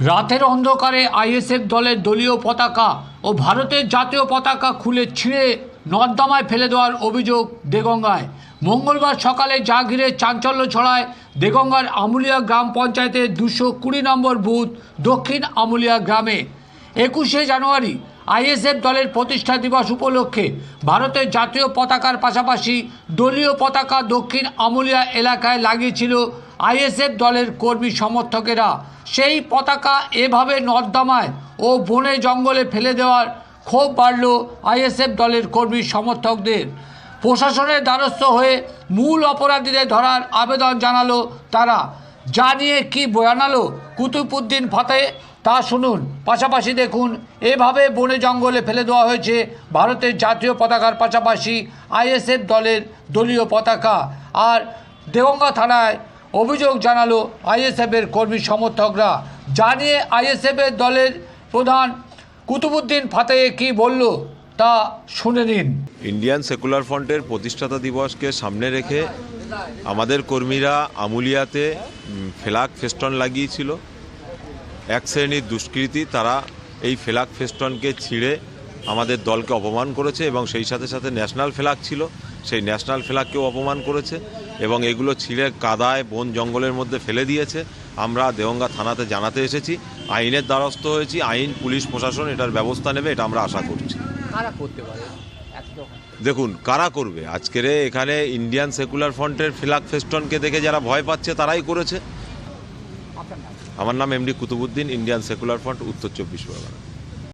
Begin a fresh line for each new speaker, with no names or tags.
রাতের অন্ধকারে আইএসএফ দলের দলীয় পতাকা ও ভারতের জাতীয় পতাকা খুলে ছিঁড়ে নর্দমায় ফেলে দেওয়ার অভিযোগ দেগঙ্গায়। মঙ্গলবার সকালে জাগিরে চাঞ্চল্য ছড়ায় দেগঙ্গার আমুলিয়া গ্রাম পঞ্চায়েতের দুশো কুড়ি নম্বর বুথ দক্ষিণ আমুলিয়া গ্রামে। একুশে জানুয়ারি আইএসএফ দলের প্রতিষ্ঠা দিবস উপলক্ষে ভারতের জাতীয় পতাকার পাশাপাশি দলীয় পতাকা দক্ষিণ আমুলিয়া এলাকায় লাগিয়েছিল আইএসএফ দলের কর্মী সমর্থকেরা সেই পতাকা এভাবে নর্দমায় ও বনে জঙ্গলে ফেলে দেওয়ার ক্ষোভ বাড়ল আইএসএফ দলের কর্মী সমর্থকদের। প্রশাসনের দ্বারস্থ হয়ে মূল অপরাধীদের ধরার আবেদন জানালো তারা। যা নিয়ে কী বয়ানালো কুতুবুদ্দিন ফাতে তা শুনুন। পাশাপাশি দেখুন, এভাবে বনে জঙ্গলে ফেলে দেওয়া হয়েছে ভারতের জাতীয় পতাকার পাশাপাশি আইএসএফ দলের দলীয় পতাকা। আর দেগঙ্গা থানায় অভিযোগ জানালো আইএসএফের কর্মী সমর্থকরা। জানিয়ে আইএসএফের দলের প্রধান কুতুবুদ্দিন ফাতে কি বলল তা শুনে নিন।
ইন্ডিয়ান সেকুলার ফ্রন্টের প্রতিষ্ঠাতা দিবসকে সামনে রেখে আমাদের কর্মীরা আমুলিয়াতে ফ্ল্যাগ ফেস্টন লাগিয়েছিল। এক শ্রেণির দুষ্কৃতী তারা এই ফ্ল্যাগ ফেস্টনকে ছিঁড়ে আমাদের দলকে অপমান করেছে এবং সেই সাথে সাথে ন্যাশনাল ফ্ল্যাগ ছিল। সেই ন্যাশনাল ফ্ল্যাগকেও অপমান করেছে এবং এগুলো ছিঁড়ে কাদায় বন জঙ্গলের মধ্যে ফেলে দিয়েছে। আমরা দেওঙ্গা থানাতে জানাতে এসেছি আইনের দ্বারস্থ হয়েছি আইন পুলিশ প্রশাসন এটার ব্যবস্থা নেবে এটা আমরা আশা করছি।
কারা করতে পারে?
দেখুন কারা করবে? আজকের এখানে ইন্ডিয়ান সেকুলার ফ্রন্টের ফ্ল্যাগ ফেস্টনকে দেখে যারা ভয় পাচ্ছে তারাই করেছে। আমার নাম MD Qutubuddin Indian secular front উত্তর চব্বিশ পরগনা।